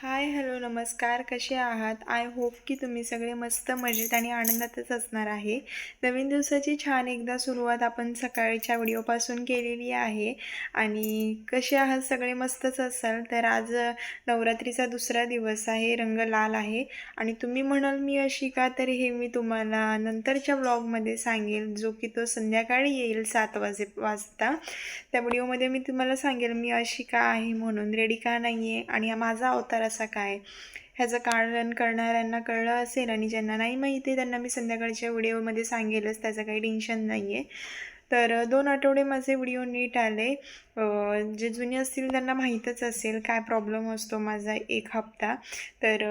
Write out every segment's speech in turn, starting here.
Hi. Hi hello नमस्कार. कसे आहात? आय होप की तुम्ही सगळे मस्त मजेत आणि आनंदातच असणार आहे. नवीन दिवसाची छान एकदा सुरुवात आपण सकाळच्या व्हिडिओपासून केलेली आहे. आणि कसे आहात? सगळे मस्तच असाल? तर आज नवरात्रीचा दुसरा दिवस आहे. रंग लाल आहे. आणि तुम्ही म्हणाल मी अशी का? तर हे मी तुम्हाला नंतरच्या ब्लॉगमध्ये सांगेल जो की तो संध्याकाळी येईल सात वाजे वाजता. त्या व्हिडिओमध्ये मी तुम्हाला सांगेल मी अशी का आहे म्हणून. रेडी का नाही आहे आणि माझा अवतार असा काय? ह्याचं कारण करणाऱ्यांना कळलं असेल आणि ज्यांना नाही माहिती त्यांना मी संध्याकाळच्या व्हिडिओमध्ये सांगेलच त्याचं काही टेन्शन नाही आहे तर दोन आठवडे माझे व्हिडिओ नीट आले. जे जुने असतील त्यांना माहीतच असेल काय प्रॉब्लेम असतो माझा एक हप्ता. तर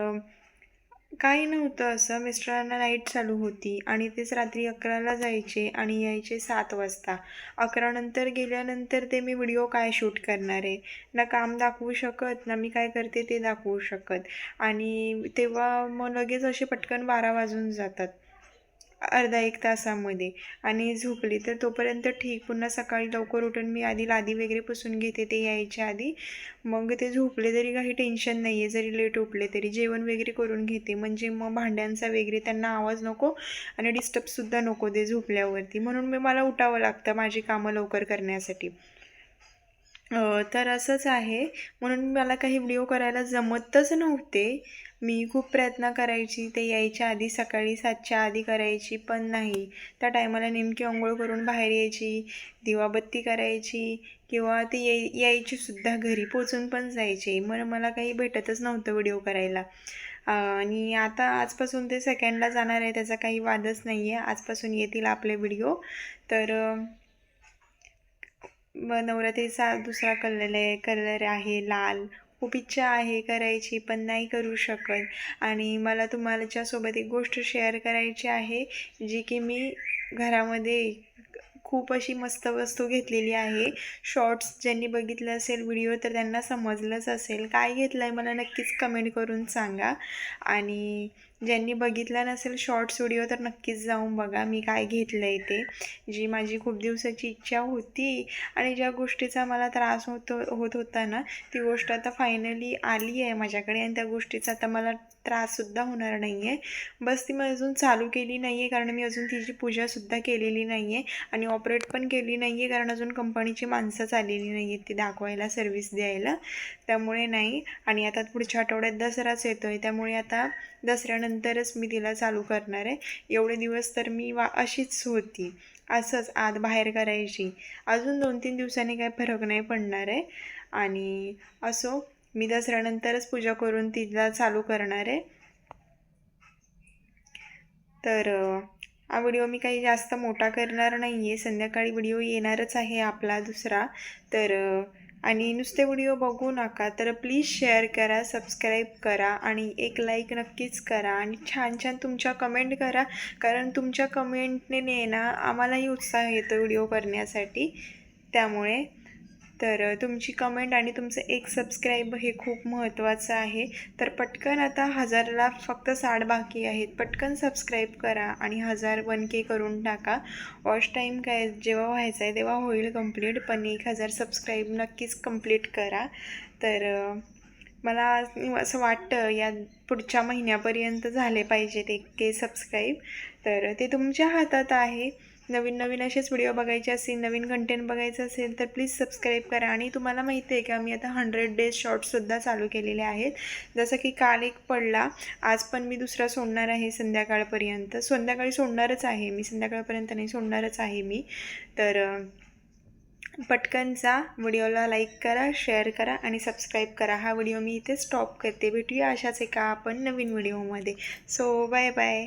काही नव्हतं असं. मिस्टरांना लाइट चालू होती आणि तेच रात्री अकराला जायचे आणि यायचे सात वाजता. अकरा नंतर गेल्यानंतर ते मी व्हिडिओ काय शूट करणार आहे? ना काम दाखवू शकत ना मी काय करते ते दाखवू शकत. आणि तेव्हा मग लगेच असे पटकन बारा वाजून जातात. अर्धा एक तासामध्ये. आणि झोपली तर तोपर्यंत ठीक. पुन्हा सकाळी लवकर उठून मी आधी लादी वगैरे पुसून घेते ते यायच्या आधी. मग ते झोपले तरी काही टेन्शन नाही आहे जरी लेट उठले तरी. जेवण वगैरे करून घेते. म्हणजे मग भांड्यांचा वगैरे त्यांना आवाज नको आणि डिस्टर्बसुद्धा नको ते झोपल्यावरती. म्हणून मी मला उठावं लागतं माझी कामं लवकर करण्यासाठी. तर असंच आहे. म्हणून मला काही व्हिडिओ करायला जमतच नव्हते. मी खूप प्रयत्न करायची. ते यायच्या आधी सकाळी सातच्या आधी करायची पण नाही. त्या टायमाला नेमकी अंघोळ करून बाहेर यायची दिवाबत्ती करायची किंवा ते याय यायची सुद्धा घरी पोचून पण जायचे. मग मला काही भेटतच नव्हतं व्हिडिओ करायला. आणि आता आजपासून ते सेकंडला जाणार आहे त्याचा काही वादच नाही आहे आजपासून येतील आपले व्हिडिओ. तर मग नवरात्रीचा दुसरा कलर आहे कलर आहे लाल. खूप इच्छा आहे करायची पण नाही करू शकत. आणि मला तुम्हाच्यासोबत एक गोष्ट शेअर करायची आहे जी की मी घरामध्ये खूप अशी मस्त वस्तू घेतलेली आहे. शॉर्ट्स ज्यांनी बघितलं असेल व्हिडिओ तर त्यांना समजलंच असेल. काय घेतलं आहे मला नक्कीच कमेंट करून सांगा. आणि ज्यांनी बघितला नसेल शॉर्ट्स व्हिडिओ तर नक्कीच जाऊन बघा. मी काय घेतलं आहे ते? जी माझी खूप दिवसाची इच्छा होती आणि ज्या गोष्टीचा मला त्रास होतो होत होता ना ती गोष्ट आता फायनली आली आहे माझ्याकडे आणि त्या गोष्टीचा आता मला त्राससुद्धा होणार नाही आहे बस ती मी अजून चालू केली नाही आहे कारण मी अजून तिची पूजासुद्धा केलेली नाही आहे आणि ऑपरेट पण केली नाही आहे कारण अजून कंपनीची माणसंच आलेली नाही आहेत ती दाखवायला सर्व्हिस द्यायला. त्यामुळे नाही. आणि आता पुढच्या आठवड्यात दसराच येतो आहे त्यामुळे आता नंतरच मी तिला चालू करणार आहे. एवढे दिवस तर मी वा अशीच होती. असंच आत बाहेर करायची. अजून दोन तीन दिवसांनी काही फरक नाही पडणार आहे. आणि असो मी दसऱ्यानंतरच पूजा करून तिला चालू करणार आहे. तर हा व्हिडिओ मी काही जास्त मोठा करणार नाही आहे संध्याकाळी व्हिडिओ येणारच आहे आपला दुसरा. तर आणि नुसते व्हिडिओ बघू नका तर प्लीज शेअर करा सबस्क्राईब करा आणि एक लाईक नक्कीच करा आणि छान छान तुमच्या कमेंट करा कारण तुमच्या कमेंटने ना आम्हालाही उत्साह येतो व्हिडिओ करण्यासाठी. त्यामुळे तर तुमची कमेंट आणि तुमचं एक सबस्क्राईब हे खूप महत्त्वाचं आहे. तर पटकन आता हजारला फक्त साठ बाकी आहेत. पटकन सबस्क्राईब करा आणि हजार वन के करून टाका. वॉच टाईम काय जेव्हा व्हायचं आहे तेव्हा होईल कंप्लीट पण एक हजार सबस्क्राईब नक्कीच कंप्लीट करा. तर मला असं वाटतं या पुढच्या महिन्यापर्यंत झाले पाहिजेत एक के सबस्क्राईब तर ते तुमच्या हातात आहे. नवीन नवीन असेच व्हिडिओ बघायचे असतील नवीन कंटेंट बघायचं असेल तर प्लीज सबस्क्राईब करा. आणि तुम्हाला माहिती आहे की आम्ही आता हंड्रेड डेज शॉर्ट्ससुद्धा चालू केलेले आहेत. जसं की काल एक पडला आज पण मी दुसरा सोडणार आहे संध्याकाळपर्यंत. संध्याकाळी सोडणारच आहे मी. संध्याकाळपर्यंत नाही सोडणारच आहे मी. तर पटकनचा व्हिडिओला लाईक करा शेअर करा आणि सबस्क्राईब करा. हा व्हिडिओ मी इथे स्टॉप करते. भेटूया अशाच एका आपण नवीन व्हिडिओमध्ये सो बाय बाय